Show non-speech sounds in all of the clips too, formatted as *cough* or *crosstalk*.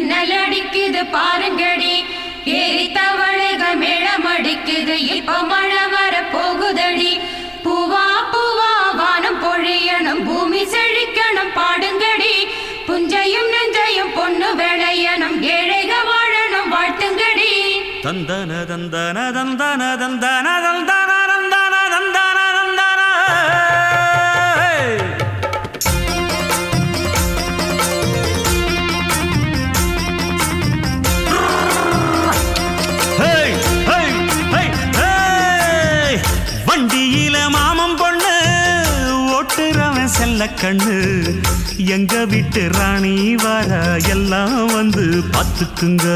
மின்னல் அடிக்குது பாருங்கடி. ஏறி தவளைக மேளம் அடிக்குது. இப்ப மழை வர போகுதடி. பூவா பூவா வானம் பொழியணும். பூமி செழிக்கணும். பாடுங்கடி. புஞ்சையும் நெஞ்சையும் பொண்ணு விளையணும். ஏழைக வாழணும். வாழ்த்துங்கடி. தந்தன தந்தன தந்தன தந்தன தந்தன தந்தன தந்தன தந்தன. வண்டியில மாமம் பொண்ணு ஓட்டுறவன் செல்ல கண்ணு. எங்க வீட்டு ராணி வர எல்லாம் வந்து பார்த்துக்குங்க.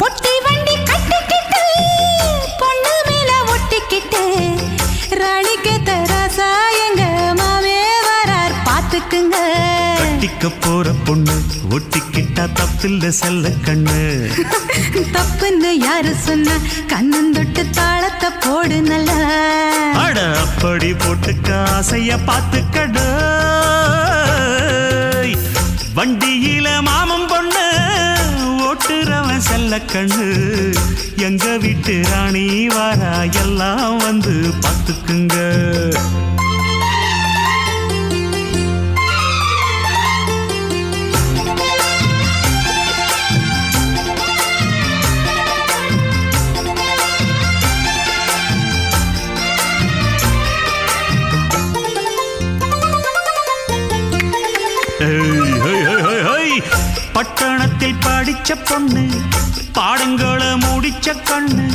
பொட்டி வண்டி கட்டிக்கிட்டு பொண்ணு மேல ஒட்டிக்கிட்டு ராணிக்கு தராசா கட்டிக்க போற பொண்ணு ஒட்டிக்கிட்டா தப்பில்ல செல்ல கண்ணு. *laughs* தப்புன்னு யாரு சொன்ன? கண்ணன் தொட்டு தாளத்தை போடு நல்லா அட அப்படி போட்டுக்க ஆசைய பார்த்துக்கட. வண்டியில மாமன் பொண்ணு ஓட்டுறவன் செல்ல கண்ணு. எங்க வீட்டு ராணி வாரா எல்லாம் வந்து பார்த்துக்குங்க. பட்டணத்தில் படிச்ச பொண்ணு பாடங்களை முடிச்ச கண்ணு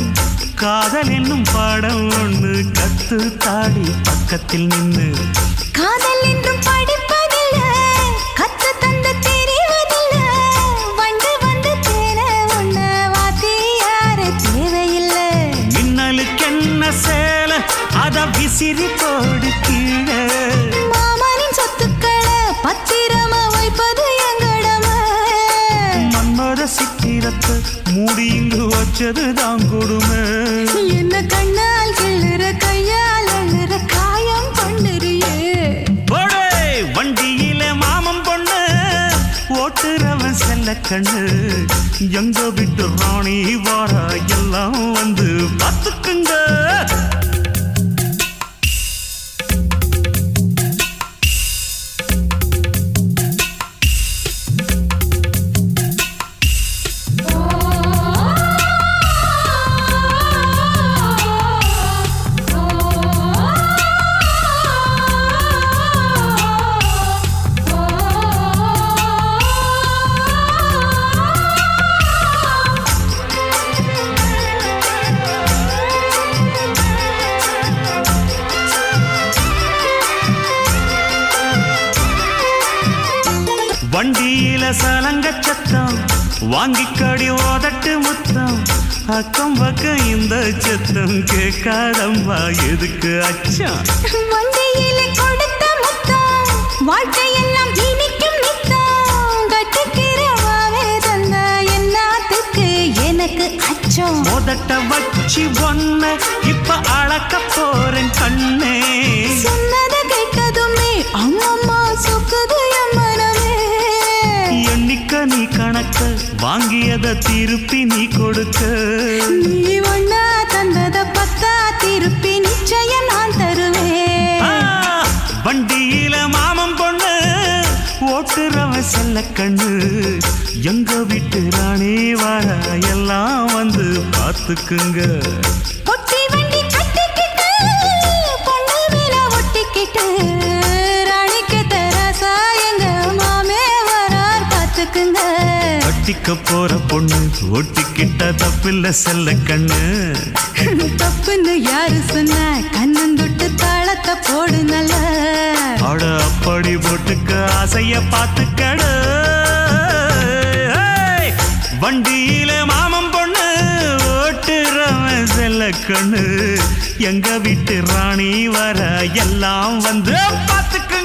காதல் என்னும் பாடம் ஒண்ணு கத்து தாடி பக்கத்தில் நின்னு. காதல் என்றும் படிப்பதில்ல கத்து தந்து தெரிவதில்ல. வண்டு வந்து தேன உன்ன வாத்தி யாரு தேவையில்லை. மின்னலுக்கு என்ன சேல அத விசிறி போடு கீழே. மன்மத சித்திரத்தை மூடி இங்கு வச்சது தான் கொடுமை. என்ன கண்ணால் கிள்ளுற கையால் அள்ளுற காயம் பண்ணுறியே. வண்டியில மாமன் பொண்ணு. ஓட்டுறவன் செல்ல கண்ணு. எங்க விட்டு ராணி வாரா எல்லாம் வந்து வண்டியில சலங்க சத்தம் வாங்கிக்கடி ஓதட்டு முத்தம். அக்கம் பக்கம் இந்த சத்தம் கேட்காதம்மா எதுக்கு அச்சம்? வண்டியிலே கொடுத்த முத்தம் வாழ்க்கையெல்லாம் இனிக்கும் நித்தம். கட்டுக்கிறவாவே தந்த என்னத்துக்கு எனக்கு அச்சம்? முதட்ட வச்சு ஒன்ன இப்ப அளக்க போறேன் கண்ணே வாங்கியத திருப்பி நீ கொடுக்க. நீ ஒன்னா தந்தத பத்தா திருப்பி நிச்சயம் நான் தருவேன். வண்டியில மாமன் பொண்ணு ஓட்டுறவன் செல்ல கண்ணு. எங்க வீட்டு ராணி வர எல்லாம் வந்து பார்த்துக்குங்க. கட்டிக்க போற பொண்ணு ஒட்டிக்கிட்ட தப்பில்ல செல்ல கண்ணு. தப்புன்னு யாரு சொன்ன? கண்ணன் தொட்டு தாளத்தை போடு நல்ல அட அப்படி போட்டுக்க ஆசைய பார்த்துக்கட. வண்டியில மாமன் பொண்ணு ஓட்டுறவன் செல்ல கண்ணு. எங்க வீட்டு ராணி வர எல்லாம் வந்து பார்த்துக்க